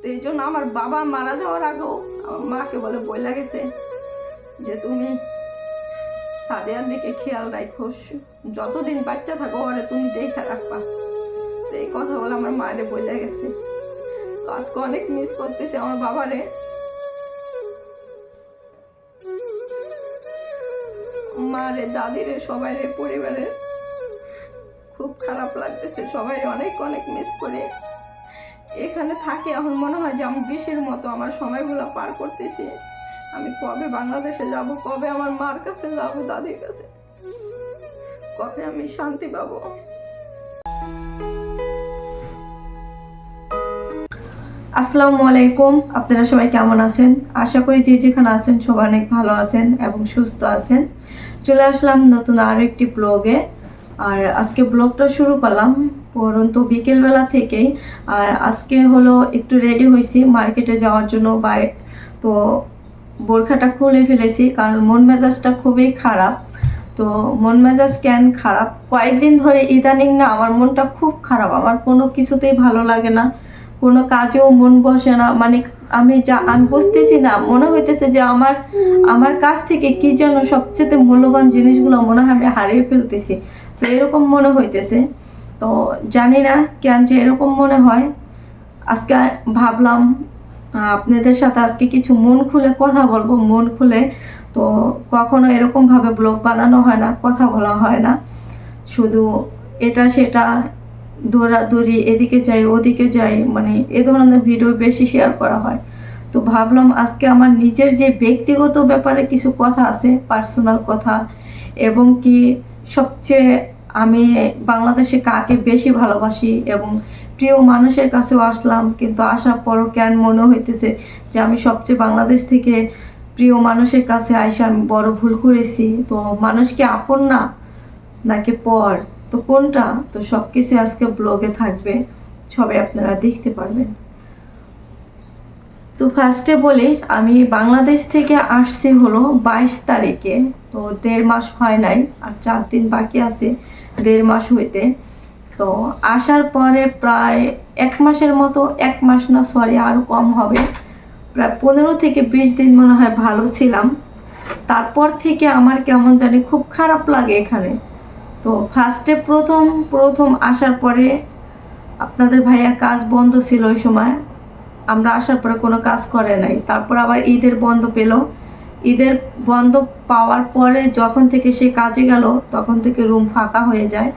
তো এই জন্য আমার বাবা মারা যাওয়ার আগেও আমার মাকে বলে বইলা গেছে যে তুমি সাদিয়ার দিকে খেয়াল রাখো যতদিন বাচ্চা থাকো ওরে তুমি দেখে রাখবা। তো এই কথা বলে আমার মায়ের বইলা গেছে তো আজকে অনেক মিস করতেছে আমার বাবারে। মারে, দাদিরে সবাই পরিবারে খুব খারাপ লাগতেছে। সবাই অনেক অনেক মিস করে। এখানে থাকি এখন মনে হয় যে আমি বিষের মতো আমার সময়গুলো পার করতেছি। আমি কবে বাংলাদেশে যাব, কবে আমার মার কাছে যাব, দাদির কাছে? কবে আমি শান্তি পাবো? আসসালামু আলাইকুম, আপনারা সবাই কেমন আছেন? আশা করি যে যেখানে আছেন সবাই অনেক ভালো আছেন এবং সুস্থ আছেন। চলে আসলাম নতুন আরও একটি ব্লগে আর আজকে ব্লগটা শুরু করলাম পরন্তু বিকেলবেলা থেকেই, আর আজকে হলো একটু রেডি হয়েছি মার্কেটে যাওয়ার জন্য বাই তো বোরখাটা খুলে ফেলেছি কারণ মন মেজাজটা খুবই খারাপ। তো মন মেজাজ কেন খারাপ? কয়েকদিন ধরে ইদানিং না আমার মনটা খুব খারাপ, আমার কোনো কিছুতেই ভালো লাগে না, কোনো কাজেও মন বসে না। মানে আমি যা, আমি বুঝতেছি না, মনে হইতেছে যে আমার আমার কাছ থেকে কি যেন সবচেয়ে মূল্যবান জিনিসগুলো মনে হয় আমি হারিয়ে ফেলতেছি। তো এরকম মনে হইতেছে। তো জানি না কেন যে এরকম মনে হয়। আজকে ভাবলাম আপনাদের সাথে আজকে কিছু মন খুলে কথা বলব, মন খুলে। তো কখনো এরকমভাবে ব্লগ বানানো হয় না, কথা বলা হয় না। শুধু এটা সেটা, দৌড়াদৌড়ি, এদিকে যাই, ওদিকে যাই মানে এ ধরনের ভিডিও বেশি শেয়ার করা হয়। তো ভাবলাম আজকে আমার নিজের যে ব্যক্তিগত ব্যাপারে কিছু কথা আছে পার্সোনাল কথা, এবং কি সবচেয়ে আমি বাংলাদেশে কাকে বেশি ভালোবাসি এবং প্রিয় মানুষের কাছেও আসলাম, কিন্তু আসার পরও কেন মনে হইতেছে যে আমি সবচেয়ে বাংলাদেশ থেকে প্রিয় মানুষের কাছে আইসা আমি বড় ভুল করেছি? তো মানুষ কি আপন না? নাকি পর? তো কোনটা? তো সব কিছু আজকে ব্লগে থাকবে, সবাই আপনারা দেখতে পারবেন। তো ফার্স্টে বলি, আমি বাংলাদেশ থেকে আসছি হলো বাইশ তারিখে, তো দেড় মাস হয় নাই, আর চার দিন বাকি আছে। দেড় মাস হইতে। তো আসার পরে প্রায় এক মাসের মতো, এক মাস না সরি আরও কম হবে। প্রায় পনেরো থেকে বিশ দিন মনে হয় ভালো ছিলাম। তারপর থেকে আমার কেমন জানি খুব খারাপ লাগে এখানে। তো ফার্স্টে প্রথম প্রথম আসার পরে আপনাদের ভাইয়ার কাজ বন্ধ ছিল ওই সময়। আমরা আসার পরে কোনো কাজ করে নাই। তারপর আবার ঈদের বন্ধ পেল। ঈদের বন্ধ পাওয়ার পরে যখন থেকে সে কাজে গেল, তখন থেকে রুম ফাঁকা হয়ে যায়।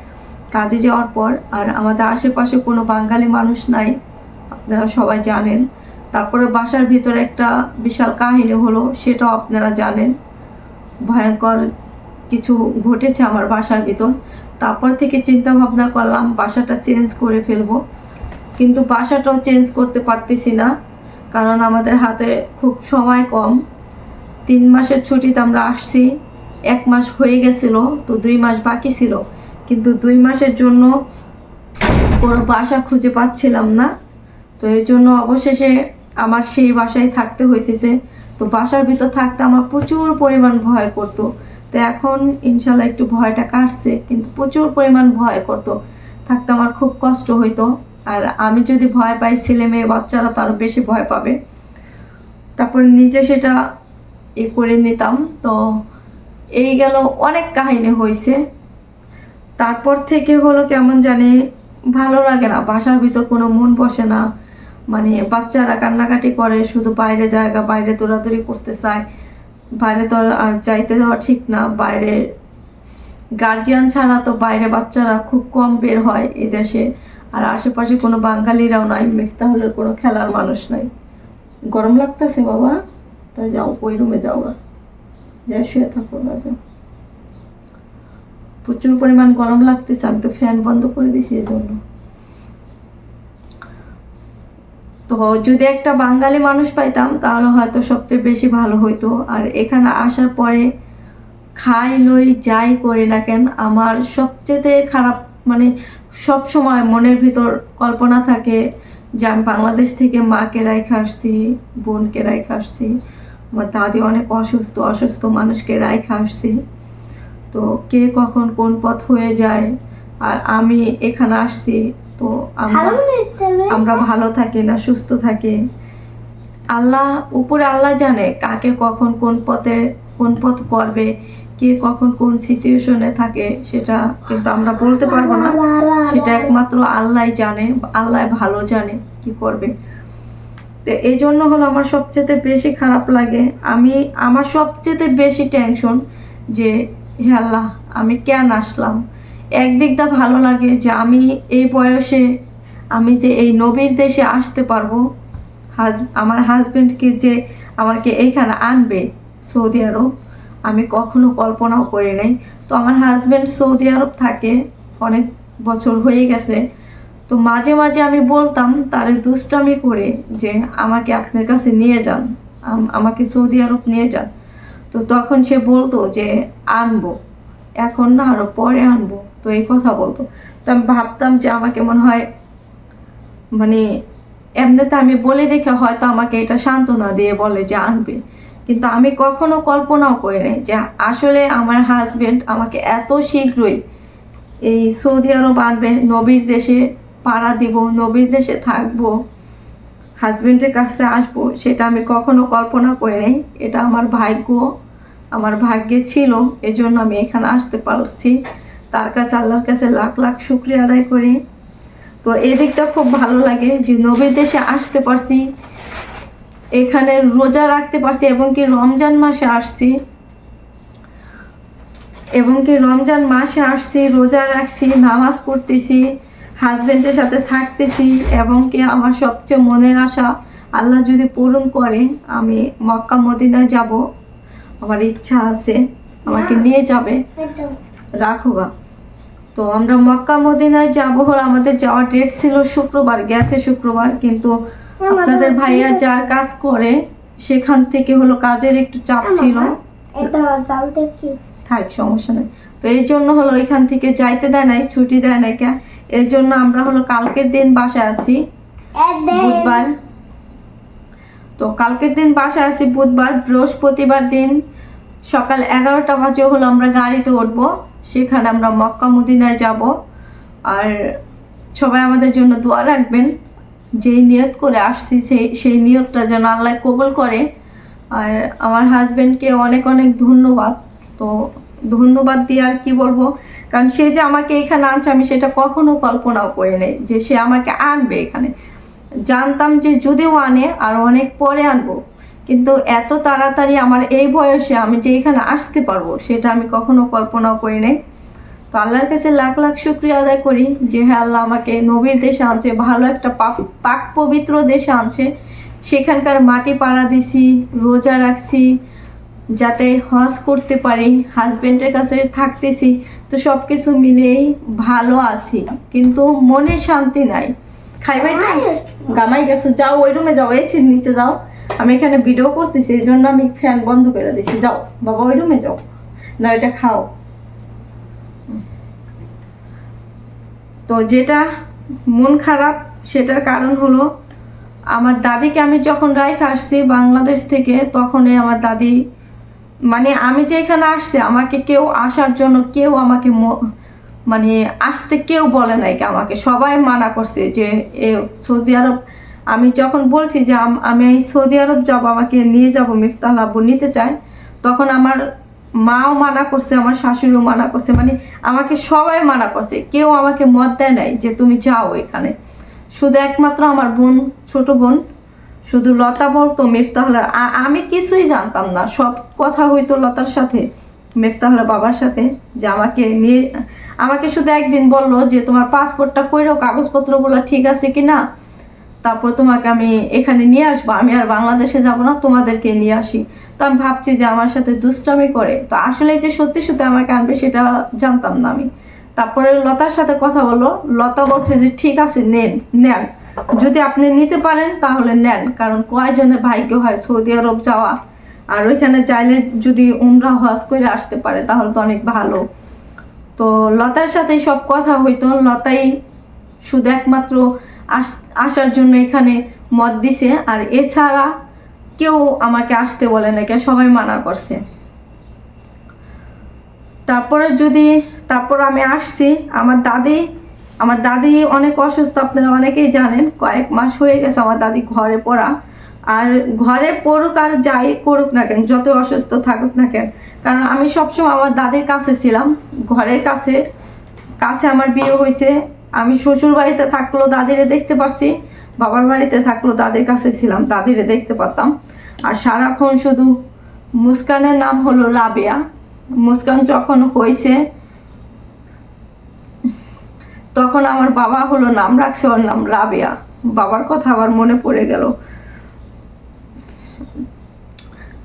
কাজে যাওয়ার পর আর আমাদের আশেপাশে কোনো বাঙালি মানুষ নাই, আপনারা সবাই জানেন। তারপরে বাসার ভিতরে একটা বিশাল কাহিনী হলো, সেটাও আপনারা জানেন। ভয়ঙ্কর কিছু ঘটেছে আমার বাসার ভিতর। তারপর থেকে চিন্তা ভাবনা করলাম, বাসাটা চেঞ্জ করে ফেলব। কিন্তু বাসাটাও চেঞ্জ করতে পারতেছি না, কারণ আমাদের হাতে খুব সময় কম। তিন মাসের ছুটিতে আমরা আসছি। এক মাস হয়ে গেছিল, তো দুই মাস বাকি ছিল। কিন্তু দুই মাসের জন্য কোনো বাসা খুঁজে পাচ্ছিলাম না। তো এই জন্য অবশেষে আমার সেই বাসায় থাকতে হইতেছে। তো বাসার ভিতর থাকতে আমার প্রচুর পরিমাণ ভয় করতো। তো এখন ইনশাল্লাহ একটু ভয়টা কাটছে, কিন্তু প্রচুর পরিমাণ ভয় করতো। থাকতে আমার খুব কষ্ট হইতো। আর আমি যদি ভয় পাই, ছেলে মেয়ে বাচ্চারা তো আরও বেশি ভয় পাবে। তারপর নিজে সেটা এ করে নিতাম। তো এই গেল অনেক কাহিনী হয়েছে তারপর থেকে হলো কেমন জানি ভালো লাগে না, বাসার ভিতর কোনো মন বসে না। মানে বাচ্চারা কান্নাকাটি করে, শুধু বাইরে জায়গা, বাইরে দৌড়াদৌড়ি করতে চায়। বাইরে তো আর যাইতে দেওয়া ঠিক না, বাইরে গার্জিয়ান ছাড়া তো বাইরে বাচ্চারা খুব কম বের হয় এই দেশে। আর আশেপাশে কোনো বাঙালিরাও নাই, মিফতাহুলের কোনো খেলার মানুষ নাই। গরম লাগতেছে বাবা। তা যাও ওই রুমে যাও গা যা শুয়ে থাকো না যাও প্রচুর পরিমাণ গরম লাগতেছে, আমি তো ফ্যান বন্ধ করে দিছি এই জন্য তো যদি একটা বাঙালি মানুষ পাইতাম, তাহলে হয়তো সবচেয়ে বেশি ভালো হইতো। আর এখানে আসার পরে খাই, লই, যাই করি না কেন, আমার সবচেয়ে খারাপ মানে সব সময় মনের ভিতর কল্পনা থাকে যে আমি বাংলাদেশ থেকে মাকে রাইখে আসছি, বোনকে রাইখে আসছি। আমার দাদি অনেক অসুস্থ অসুস্থ মানুষকে রাইখে আসছি। তো কে কখন কোন পথ হয়ে যায় আর আমি এখানে আসছি তো আমরা ভালো থাকি না সুস্থ থাকি। আল্লাহ উপরে আল্লাহ জানে কাকে কখন কোন পথে কোন পথ করবে কে কখন কোন সিচুয়েশনে থাকে সেটা কিন্তু আমরা বলতে পারব না। সেটা একমাত্র আল্লাহ জানে আল্লাহ ভালো জানে কি করবে। তো এই জন্য হলো আমার সবচেয়ে বেশি খারাপ লাগে। আমি, আমার সবচেয়ে বেশি টেনশন যে, হে আল্লাহ, আমি কেন আসলাম? একদিক দা ভালো লাগে যে, আমি এই বয়সে, আমি যে এই নবীর দেশে আসতে পারব, হাজ, আমার হাজবেন্ডকে যে আমাকে এইখানে আনবে সৌদি আরব, আমি কখনো কল্পনাও করি নাই। তো আমার হাজবেন্ড সৌদি আরব থাকে, অনেক বছর হয়ে গেছে তো মাঝে মাঝে আমি বলতাম তারে দুষ্টামি করে যে আমাকে আপনার কাছে নিয়ে যান, আম- আমাকে সৌদি আরব নিয়ে যান। তো তখন সে বলতো যে আনব, এখন না আরও পরে আনব, তো এই কথা বলতো। তো আমি ভাবতাম যে আমাকে মনে হয় মানে এমনিতে আমি বলে দেখে হয়তো আমাকে এটা সান্ত্বনা দিয়ে বলে যে আনবে। কিন্তু আমি কখনো কল্পনাও করি নাই যে আসলে আমার হাজবেন্ড আমাকে এত শীঘ্রই এই সৌদি আরব আনবে, নবীর দেশে পাড়া দিব, নবীর দেশে থাকব হাজবেন্ডের কাছে আসব, সেটা আমি কখনো কল্পনা করি নাই। এটা আমার ভাগ্য, আমার ভাগ্যে ছিল, এজন্য আমি এখানে আসতে পারছি। তার কাছে, আল্লাহর কাছে লাখ লাখ শুক্রিয়া আদায় করি। তো এই দিকটা খুব ভালো লাগে যে নবীর দেশে আসতে পারছি, এখানে রোজা রাখতে পারছি এবং কি রমজান মাসে আসছি। এবং কি রমজান মাসে আসছি, রোজা রাখছি, নামাজ পড়তেছি। হাজবেন্ডের সাথে থাকতেছি এবং কি আমার সবচেয়ে মনের আশা আল্লাহ যদি পূরণ করে আমি মক্কা মদিনায় যাব। আমার ইচ্ছা আছে আমাকে নিয়ে যাবে। রাখো গা তো আমরা মক্কা মদিনায় যাব হল আমাদের যাওয়ার ডেট ছিল শুক্রবার গেছে শুক্রবার কিন্তু আপনাদের ভাইয়া যা কাজ করে সেখান থেকে হলো কাজের একটু চাপ ছিল। থাক সমস্যা নেই। তো এই জন্য হলো এখান থেকে যাইতে দেয় নাই ছুটি দেয় নাই কে? এর জন্য আমরা হলো কালকের দিন বাসায় আছি বুধবার। তো কালকের দিন বাসায় আছি বুধবার বৃহস্পতিবার দিন সকাল এগারোটা বাজে হলো আমরা গাড়িতে উঠবো সেখানে আমরা মক্কা মদিনায় যাব। আর সবাই আমাদের জন্য দোয়া রাখবেন যেই নিয়ত করে আসছি সেই সেই নিয়তটা যেন আল্লাহ কবুল করে। আর আমার হাজবেন্ডকে অনেক অনেক ধন্যবাদ। তো ধন্যবাদ দিয়ে আর কি বলব? কারণ সে যে আমাকে এখানে আনছে, আমি সেটা কখনো কল্পনাও করে নেই যে সে আমাকে আনবে এখানে। জানতাম যে যদিও আনে আর অনেক পরে আনব, কিন্তু এত তাড়াতাড়ি আমার এই বয়সে আমি যে এখানে আসতে পারব, সেটা আমি কখনো কল্পনাও করি নাই। তো আল্লাহর কাছে লাখ লাখ শুক্রিয়া আদায় করি যে হ্যাঁ আল্লাহ আমাকে নবীর দেশে আনছে, ভালো একটা পাক পাক পবিত্র দেশে আনছে। সেখানকার মাটি পাড়া দিছি, রোজা রাখছি যাতে হজ করতে পারি হাজবেন্ডের কাছে থাকতেছি তো সব কিছু মিলেই ভালো আছি। কিন্তু মনে শান্তি নাই। খাইবাই না গামাই গেছো যাও ওই রুমে যাও এসির নিচে যাও। আমি এখানে ভিডিও করতেছি এই জন্য আমি ফ্যান বন্ধ করে দিছি। যাও বাবা ওই রুমে যাও। না এটা খাও। তো যেটা মন খারাপ সেটার কারণ হলো আমার দাদিকে আমি যখন রাইখে আসছি বাংলাদেশ থেকে তখনই আমার দাদি মানে আমি যে এখানে আসছি, আমাকে কেউ আসার জন্য কেউ আমাকে মানে আসতে কেউ বলে নাই আমাকে। সবাই মানা করছে যে, এ, সৌদি আরব, আমি যখন বলছি যে, আম- সৌদি আরব যাব, আমাকে নিয়ে যাব, মিফতাহ আব্বু নিতে চায়, তখন আমার মাও মানা করছে, আমার শাশুড়িও মানা করছে মানে আমাকে সবাই মানা করছে। কেউ আমাকে মত দেয় নাই যে, তুমি যাও এখানে। শুধু একমাত্র আমার বোন, ছোট বোন শুধু লতা বলতো, মেফতাহলার আমি কিছুই জানতাম না। সব কথা হইতো লতার সাথে, মেফতাহলার বাবার সাথে, যে আমাকে নিয়ে, আমাকে শুধু একদিন বলল যে, তোমার পাসপোর্টটা কইরো কাগজপত্রগুলো ঠিক আছে কি না তারপর তোমাকে আমি এখানে নিয়ে আসব। আমি আর বাংলাদেশে যাব না, তোমাদেরকে নিয়ে আসি। তো আমি ভাবছি যে, আমার সাথে দুষ্টামি করে। তো আসলে যে সত্যি সত্যি আমাকে আনবে, সেটা জানতাম না আমি। তারপরে লতার সাথে কথা বলল। লতা বলছে যে, ঠিক আছে, নেন নেন। যদি আপনি নিতে পারেন, তাহলে নেন। কারণ কয়জনের ভাগ্য হয় সৌদি আরব যাওয়া? আর ওইখানে চাইলে যদি উমরা, হজ করে আসতে পারে, তাহলে তো অনেক ভালো। তো লতার সাথে সব কথা হইতো। লতাই শুধু একমাত্র আস- আসার জন্য এখানে মত দিছে। আর এছাড়া কেউ আমাকে আসতে বলে না, কেউ সবাই মানা করছে। তারপরে যদি, তারপর আমি আসছি। আমার দাদি আমার দাদি অনেক অসুস্থ, আপনারা অনেকেই জানেন, কয়েক মাস হয়ে গেছে আমার দাদি ঘরে পড়া। আর ঘরে পড়ুক আর যাই করুক না কেন, যত অসুস্থ থাকুক না কেন। কারণ আমি সবসময় আমার দাদির কাছে ছিলাম, ঘরের কাছে। কাছে আমার বিয়ে হয়েছে, আমি শ্বশুর বাড়িতে থাকলেও দাদিরে দেখতে পারছি, বাবার বাড়িতে থাকলেও দাদির কাছে ছিলাম, দাদিরে দেখতে পারতাম। আর সারাক্ষণ শুধু মুস্কানের নাম হলো রাবেয়া। মুস্কান যখন হয়েছে তখন আমার বাবা হলো, নাম রাখছে ওর নাম রাবেয়া। বাবার কথা আবার মনে পড়ে গেল।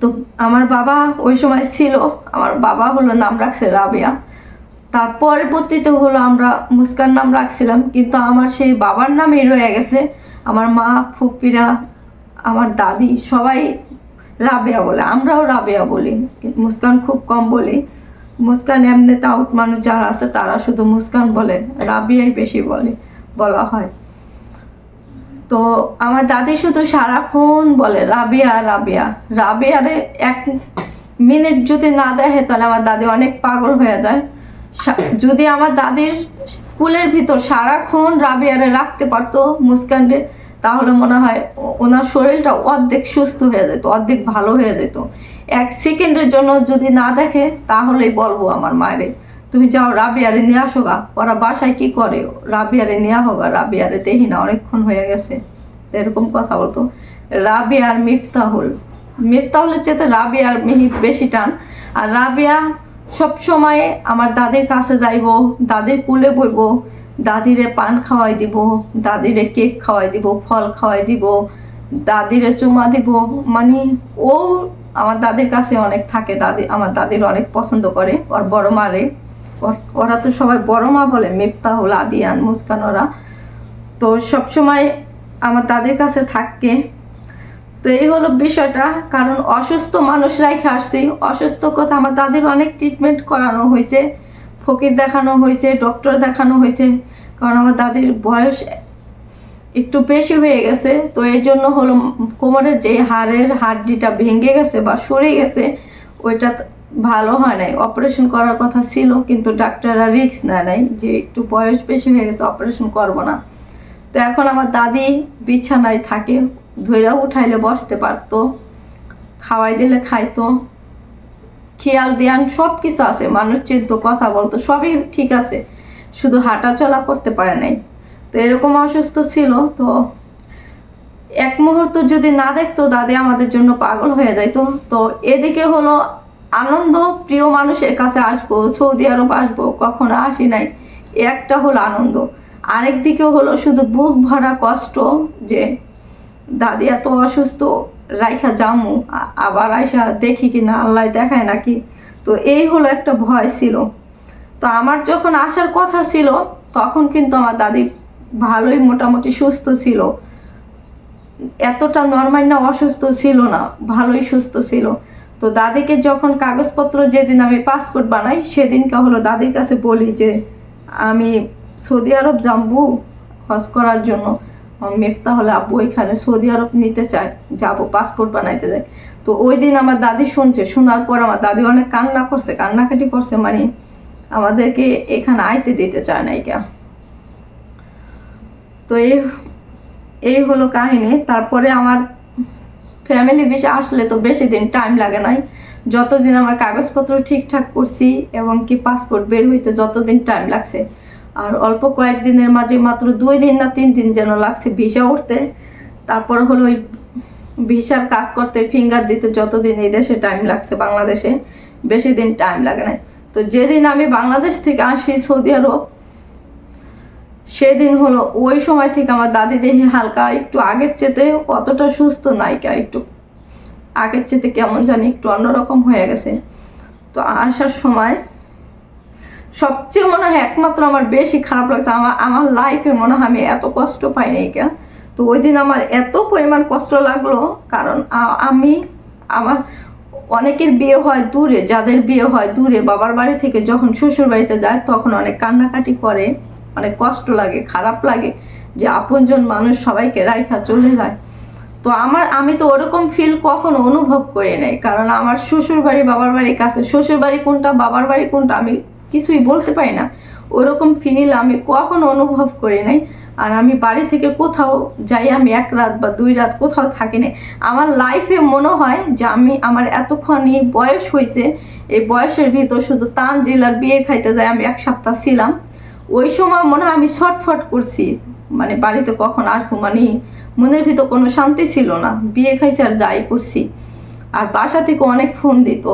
তো আমার বাবা ওই সময় ছিল, আমার বাবা হলো, নাম রাখছে রাবেয়া। তার পরবর্তীতে হলো, আমরা মুস্কান নাম রাখছিলাম, কিন্তু আমার সেই বাবার নামই রয়ে গেছে। আমার মা ফুপিরা আমার দাদি সবাই রাবেয়া বলে, আমরাও রাবেয়া বলি। মুস্কান খুব কম বলি। মুস্কান এমনি তাউট মানুষ যারা আছে তারা শুধু মুস্কান বলে, রাবিয়াই বেশি বলে, বলা হয়। তো আমার দাদি শুধু সারাক্ষণ বলে, রাবিয়া রাবিয়া। রাবিয়ারে এক মিনিট যদি না দেখে তাহলে আমার দাদি অনেক পাগল হয়ে যায়। যদি আমার দাদির কুলের ভিতর সারাক্ষণ রাবিয়ারে রাখতে পারতো মুস্কানরে, তাহলে মনে হয় ওনার শরীরটা অর্ধেক সুস্থ হয়ে যেত, অর্ধেক ভালো হয়ে যেত। এক সেকেন্ডের জন্য যদি না দেখে, তাহলেই বলব আমার মায়েরে। তুমি যাও রাবিয়ারে নিয়ে আসো গা। ওরা বাসায় কি করে? রাবিয়ারে নিয়ে হোগা রাবিয়ারে দেখি না, অনেকক্ষণ হয়ে গেছে। এরকম কথা বলতো। রাবিয়ার মিফতাহুল। মিফতাহুলের চেয়ে রাবিয়ার মিহিব বেশি টান। আর রাবিয়া সব সময় আমার দাদির কাছে যাইব, দাদির কুলে বইব, দাদিরে পান খাওয়াই দিব, দাদিরে কেক খাওয়াই দিব, ফল খাওয়াই দিব, দাদিরে চুমা দিব। মানে ও আমার দাদির কাছে অনেক থাকে, দাদি, আমার দাদির অনেক পছন্দ করে, ওর বড় মারে ওর- ওরা তো সবাই বড় মা বলে মিফতাহুল আদিয়ান মুস্কান, ওরা। তো সবসময় আমার দাদির কাছে থাকে। তো এই হলো বিষয়টা, কারণ অসুস্থ মানুষ রাইখে আসছি। অসুস্থ কথা আমার দাদির অনেক ট্রিটমেন্ট করানো হয়েছে, ফকির দেখানো হয়েছে ডক্টর দেখানো হয়েছে। কারণ আমার দাদির বয়স একটু বেশি হয়ে গেছে, তো এই জন্য হলো কোমরের যে হাড়ের হাড্ডিটা ভেঙে গেছে বা সরে গেছে, ওইটা ভালো হয় নাই। অপারেশন করার কথা ছিল, কিন্তু ডাক্তাররা রিস্ক নেয় নাই যে একটু বয়স বেশি হয়ে গেছে অপারেশন করব না। তো এখন আমার দাদি বিছানায় থাকে ধৈরা উঠাইলে বসতে পারতো, খাওয়াই দিলে খাইতো। খেয়াল দেয়ান সব কিছু আছে, মানুষ চিন্ত, কথা বলতো, সবই ঠিক আছে। শুধু হাঁটা চলা করতে পারে নাই। তো এরকম অসুস্থ ছিল, তো এক মুহূর্ত যদি না দেখতো দাদি আমাদের জন্য পাগল হয়ে যাইতো। তো এদিকে হলো আনন্দ, প্রিয় মানুষের কাছে আসব, সৌদি আরব আসব, কখনো আসি নাই। একটা হলো আনন্দ। আরেক দিকে হলো শুধু বুক ভরা কষ্ট যে দাদি এত অসুস্থ, রাইখা জামু আবার আইসা দেখি কি না, আল্লাহ দেখায় নাকি। তো এই হলো একটা ভয় ছিল। তো আমার যখন আসার কথা ছিল, তখন কিন্তু আমার দাদি ভালোই মোটামুটি সুস্থ ছিল। এতটা নর্মাল না, অসুস্থ ছিল না, ভালোই সুস্থ ছিল। তো দাদিকে যখন কাগজপত্র যেদিন আমি পাসপোর্ট বানাই, সেদিনকে হলো দাদির কাছে বলি যে, আমি সৌদি আরব যাব হজ করার জন্য। মেফতা হলে আব্বু এখানে সৌদি আরব নিতে চায়, যাব পাসপোর্ট বানাইতে যায় তো ওই দিন আমার দাদি শুনছে, শোনার পর আমার দাদি অনেক কান্না করছে, কান্নাকাটি করছে মানে আমাদেরকে এখানে আইতে দিতে চায় না এটা তো এই এই হলো কাহিনী। তারপরে আমার ফ্যামিলি বেশি আসলে তো বেশি দিন টাইম লাগে নাই। যতদিন আমার কাগজপত্র ঠিকঠাক করছি এবং কি পাসপোর্ট বের হইতে যতদিন টাইম লাগছে। আর অল্প কয়েকদিনের মাঝে মাত্র দুই দিন না তিন দিন যেন লাগছে ভিসা উঠতে। তারপর হলো ওই ভিসার কাজ করতে ফিঙ্গার দিতে যতদিন এই দেশে টাইম লাগছে, বাংলাদেশে বেশি দিন টাইম লাগে না তো যেদিন আমি বাংলাদেশ থেকে আসি সৌদি আরব সেদিন হলো ওই সময় থেকে আমার দাদি দেখি হালকা একটু আগের চেতে অতটা সুস্থ নাইকা একটু। আগের চেতে কেমন জানি একটু অন্যরকম হয়ে গেছে। তো আসার সময় সবচেয়ে মনে হয় একমাত্র আমার বেশি খারাপ লাগছে। আমার আমার লাইফে মনে হয় আমি এত কষ্ট পাইনি কা। তো ওই দিন আমার এত পরিমাণ কষ্ট লাগল, কারণ আমি, আমার অনেকের বিয়ে হয় দূরে, যাদের বিয়ে হয় দূরে, বাবার বাড়ি থেকে যখন শ্বশুর বাড়িতে যায় তখন অনেক কান্নাকাটি করে। অনেক কষ্ট লাগে, খারাপ লাগে যে আপনজন মানুষ সবাইকে রাইখা চলে যায়। তো আমার, আমি তো ওরকম ফিল কখনো অনুভব করি নাই। কারণ আমার শ্বশুর বাড়ি বাবার বাড়ির কাছে শ্বশুর বাড়ি কোনটা, বাবার বাড়ি কোনটা আমি কিছুই বলতে পারি না। ওরকম ফিল আমি কখনো অনুভব করি নাই। আর আমি বাড়ি থেকে কোথাও যাই, আমি এক রাত বা দুই রাত কোথাও থাকি না আমার লাইফে মনে হয় যে আমি, আমার এতক্ষণই বয়স হয়েছে এই বয়সের ভিতর শুধু তানজিলার বিয়ে খাইতে যাই আমি এক সপ্তাহ ছিলাম। ওই সময় মনে হয় আমি ছটফট করছি। মানে বাড়িতে কখন আসব মানে মনের ভিতর কোনো শান্তি ছিল না। বিয়ে খাইছে আর যাই করছি। আর বাসা থেকে অনেক ফোন দিত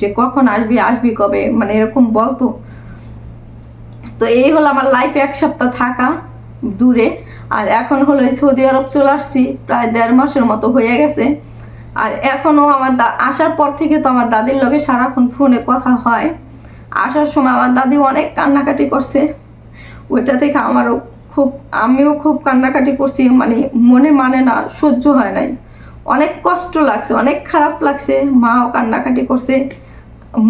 যে কখন আসবি আসবি কবে? মানে এরকম বলতো। তো এই হলো আমার লাইফে এক সপ্তাহ থাকা দূরে। আর এখন হলো সৌদি আরব চলে আসছি, প্রায় দেড় মাসের মতো হয়ে গেছে। আর এখনও আমার আসার পর থেকে তো আমার দাদির লগে সারাক্ষণ ফোনে কথা হয়। আসার সময় আমার দাদি অনেক কান্নাকাটি করছে। ওইটা থেকে আমারও খুব, আমিও খুব কান্নাকাটি করছি মানে মনে মানে না, সহ্য হয় নাই। অনেক কষ্ট লাগছে, অনেক খারাপ লাগছে, মাও কান্নাকাটি করছে।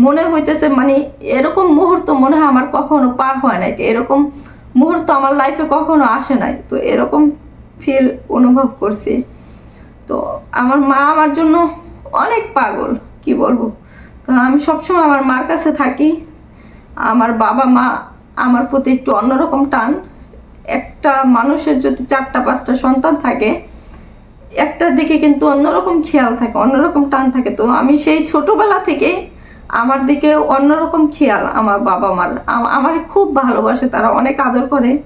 মনে হইতেছে মানে এরকম মুহূর্ত মনে হয় আমার কখনো পার হয় নাই, এরকম মুহূর্ত আমার লাইফে কখনো আসে নাই। তো এরকম ফিল অনুভব করছি। তো আমার মা আমার জন্য অনেক পাগল, কি বলব? কারণ আমি সবসময় আমার মার কাছে থাকি। আমার বাবা মা আমার প্রতি একটু অন্যরকম টান। একটা মানুষের যদি চারটা, পাঁচটা সন্তান থাকে, একটার দিকে কিন্তু অন্যরকম খেয়াল থাকে, অন্যরকম টান থাকে। তো আমি সেই ছোটবেলা থেকে আমার দিকে অন্যরকম খেয়াল আমার বাবা মার। আম- আমারে খুব ভালোবাসে, তারা অনেক আদর করে।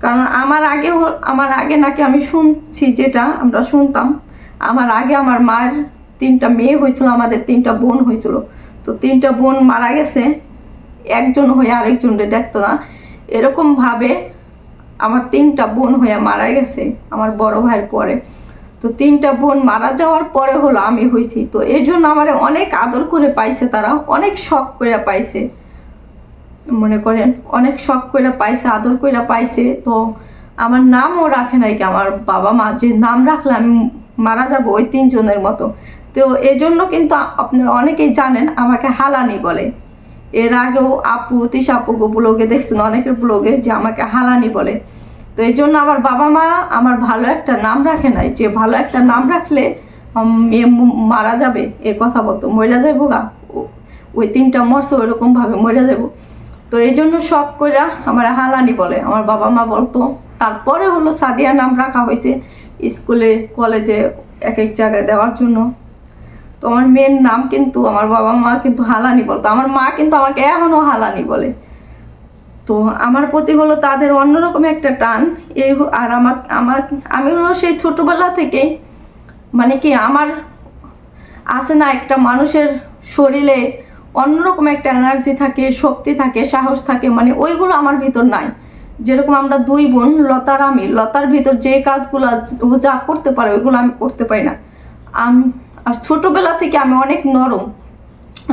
কারণ আমার আগে আমার আগে নাকি আমি শুনছি যেটা, আমরা শুনতাম। আমার আগে আমার মায়ের তিনটা মেয়ে হয়েছিল, আমাদের তিনটা বোন হয়েছিল। তো তিনটা বোন মারা গেছে। একজন হয়ে আরেকজনকে দেখতো না। এরকম ভাবে আমার তিনটা বোন হয়ে মারা গেছে, আমার বড় ভাইয়ের পরে। তো তিনটা বোন মারা যাওয়ার পরে হলো আমি হয়েছি তো এই জন্য আমার অনেক আদর করে পাইছে তারা, অনেক শখ করে পাইছে। মনে করেন, অনেক শখ করে পাইছে, আদর করে পাইছে। তো আমার নামও রাখে নাই কি আমার বাবা মা, যে নাম রাখলে আমি মারা যাব ওই তিনজনের মতো। তো এই জন্য কিন্তু আপনারা অনেকেই জানেন, আমাকে হালানি বলে। এর আগেও আপু আপু ব্লগে দেখছেন, অনেকের ব্লগে যে আমাকে হালানি বলে। তো এই জন্য আমার বাবা মা আমার ভালো একটা নাম রাখে নাই, যে ভালো একটা নাম রাখলে মারা যাবে, এ কথা বলতো মরে যাব গা ওই তিনটা মরছে ওইরকম ভাবে মরে যাব তো এই জন্য শখ করে আমার হালানি বলে, আমার বাবা মা বলতো। তারপরে হলো সাদিয়া নাম রাখা হয়েছে, স্কুলে, কলেজে এক এক জায়গায় দেওয়ার জন্য। তো আমার মেয়ের নাম কিন্তু আমার বাবা মা কিন্তু হালানি বলতো। আমার মা কিন্তু আমাকে এখনও হালানি বলে। তো আমার প্রতি হলো তাদের অন্যরকম একটা টান। এই আর আমার আমার, আমি হলো সেই ছোটবেলা থেকেই মানে কি আমার আছে না একটা মানুষের শরীরে অন্যরকম একটা এনার্জি থাকে, শক্তি থাকে, সাহস থাকে মানে ওইগুলো আমার ভিতর নাই। যেরকম আমরা দুই বোন, লতার আমি, লতার ভিতর যে কাজগুলো ও যা করতে পারে ওইগুলো আমি করতে পারি না। আম আর ছোটবেলা থেকে আমি অনেক নরম।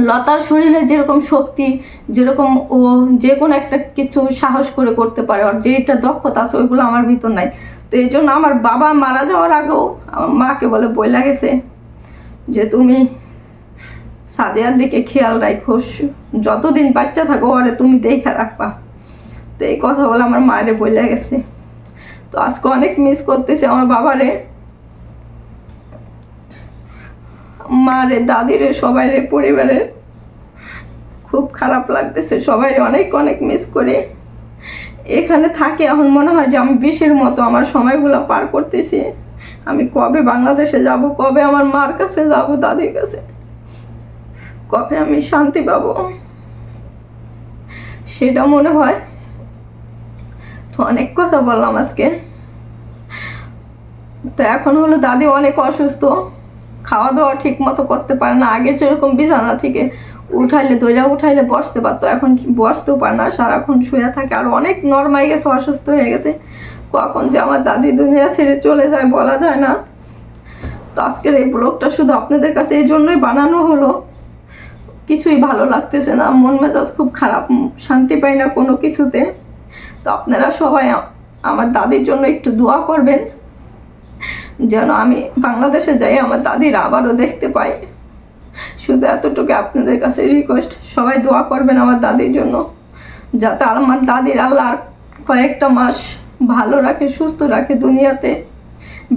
লতার শরীরে যেরকম শক্তি, যেরকম ও যে কোনো একটা কিছু সাহস করে করতে পারে, আর যেটা দক্ষতা আছে ওইগুলো আমার ভিতর নাই। তো এই জন্য আমার বাবা মারা যাওয়ার আগেও আমার মাকে বলে বইলা গেছে যে, তুমি সাদিয়ার দিকে খেয়াল রাখো যতদিন বাচ্চা থাকো ওরে তুমি দেখে রাখবা। তো এই কথা বলে আমার মায়ের বইলা গেছে। তো আজকে অনেক মিস করতেছে আমার বাবারে। মারে, দাদিরে, সবাইরে, পরিবারে। খুব খারাপ লাগতেছে সবাই অনেক অনেক মিস করে। এখানে থাকে, এখন মনে হয় যে আমি বিষের মতো আমার সময়গুলো পার করতেছি। আমি কবে বাংলাদেশে যাব, কবে আমার মার কাছে যাব, দাদির কাছে। কবে আমি শান্তি পাব? সেটা মনে হয়। তো অনেক কথা বললাম আজকে। তো এখন হলো দাদি অনেক অসুস্থ। খাওয়া দাওয়া ঠিক মতো করতে পারে না। আগে যেরকম বিছানা থেকে উঠাইলে দইলা উঠাইলে বসতে পারতো। এখন বসতেও পারে না। সারাক্ষণ শুয়ে থাকে। আর অনেক নর্মাই গেছে, অসুস্থ হয়ে গেছে। কখন যে আমার দাদি দুনিয়া ছেড়ে চলে যায় বলা যায় না। তো আজকের এই ব্লগটা শুধু আপনাদের কাছে এই জন্যই বানানো হলো। কিছুই ভালো লাগতেছে না। মন মেজাজ খুব খারাপ। শান্তি পাই না কোনো কিছুতে। তো আপনারা সবাই আমার দাদির জন্য একটু দোয়া করবেন। যেন আমি বাংলাদেশে যাই, আমার দাদির আবারও দেখতে পাই। শুধু এতটুকু আপনাদের কাছে রিকোয়েস্ট সবাই দোয়া করবেন আমার দাদির জন্য, যাতে আমার দাদির আল্লাহ কয়েকটা মাস ভালো রাখে, সুস্থ রাখে, দুনিয়াতে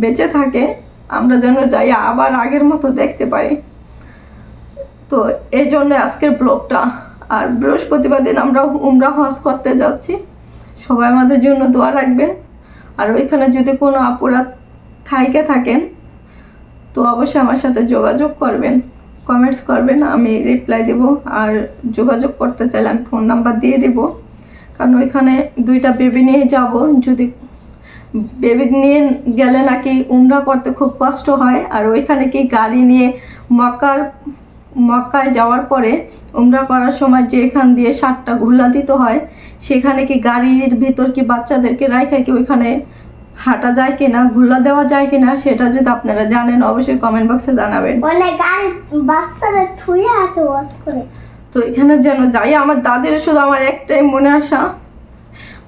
বেঁচে থাকে, আমরা যেন যাই আবার আগের মতো দেখতে পাই তো এই জন্য আজকের ব্লগটা, আর বৃহস্পতিবার দিন আমরা উমরা হজ করতে যাচ্ছি। সবাই আমাদের জন্য দোয়া রাখবেন। আর ওইখানে যদি কোনো অপরাধ থাইকে থাকেন, তো অবশ্যই আমার সাথে যোগাযোগ করবেন। কমেন্টস করবেন, আমি রিপ্লাই দেব আর যোগাযোগ করতে চাইলে আমি ফোন নাম্বার দিয়ে দেব। কারণ ওইখানে দুইটা বেবি নিয়ে যাব, যদি বেবি নিয়ে গেলে নাকি উমরা করতে খুব কষ্ট হয়। আর ওইখানে কি গাড়ি নিয়ে মক্কার, মক্কায় যাওয়ার পরে উমরা করার সময় যে এখান দিয়ে সাতটা ঘুল্লা দিতে হয়, সেখানে কি গাড়ির ভিতর কি বাচ্চাদেরকে রাখে কি ওইখানে হাঁটা যায় কিনা ঘুল্লা দেওয়া যায় কিনা সেটা যদি আপনারা জানেন অবশ্যই কমেন্ট বক্সে জানাবেন। অনেক গাড়ি বাচ্চারা থুয়ে আছে ওয়াশ করে। তো এখানে যেন যাই আমার দাদির শুধু আমার একটাই মনে আসা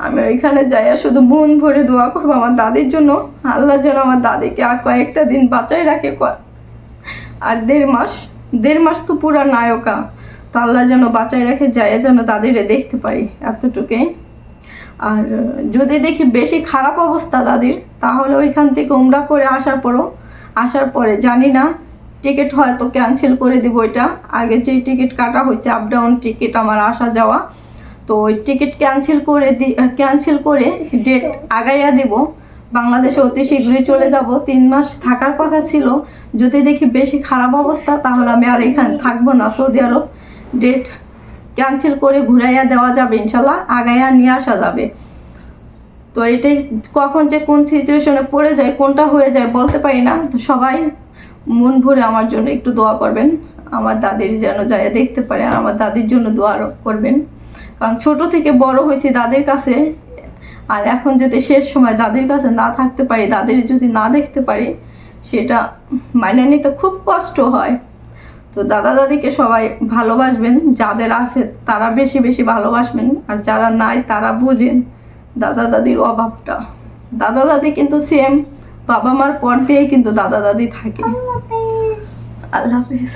আমি ওইখানে যাই আর শুধু মন ভরে দোয়া করব আমার দাদির জন্য। আল্লাহ যেন আমার দাদিকে আর কয়েকটা দিন বাঁচাই রাখে আর দেড় মাস দেড় মাস তো পুরা নায়কা। তো আল্লাহ যেন বাঁচাই রাখে যায় যেন দাদিরে দেখতে পারি এতটুকুই। আর যদি দেখি বেশি খারাপ অবস্থা দাদির তাহলে ওইখান থেকে উমরা করে আসার পরও, আসার পরে জানি না, টিকিট হয়তো ক্যান্সেল করে দিব ওইটা। আগে যেই টিকিট কাটা হয়েছে আপ ডাউন টিকিট আমার আসা যাওয়া, তো ওই টিকিট ক্যান্সেল করে দি ক্যান্সেল করে ডেট আগাইয়া দিব। বাংলাদেশে অতি শীঘ্রই চলে যাব। তিন মাস থাকার কথা ছিল। যদি দেখি বেশি খারাপ অবস্থা, তাহলে আমি আর এখানে থাকব না। সৌদি আরব ডেট ক্যান্সেল করে ঘুরাইয়া দেওয়া যাবে, ইনশাল্লাহ, আগাইয়া নিয়ে আসা যাবে। তো এটাই কখন যে কোন সিচুয়েশনে পড়ে যায়, কোনটা হয়ে যায় বলতে পারি না। তো সবাই মন ভরে আমার জন্য একটু দোয়া করবেন। আমার দাদির যেন যায়, দেখতে পারে আর আমার দাদির জন্য দোয়া করবেন। কারণ ছোট থেকে বড় হয়েছি দাদির কাছে। আর এখন যদি শেষ সময় দাদির কাছে না থাকতে পারি, দাদির যদি না দেখতে পারি, সেটা মাইনে নিতে খুব কষ্ট হয়। তো দাদা দাদিকে সবাই ভালোবাসবেন যাদের আছে তারা বেশি বেশি ভালোবাসবেন আর যারা নাই তারা বুঝেন দাদা দাদির অভাবটা। দাদা দাদি কিন্তু সেম বাবা মার পর দিয়েই কিন্তু দাদা দাদি থাকে। আল্লাহ হাফেজ।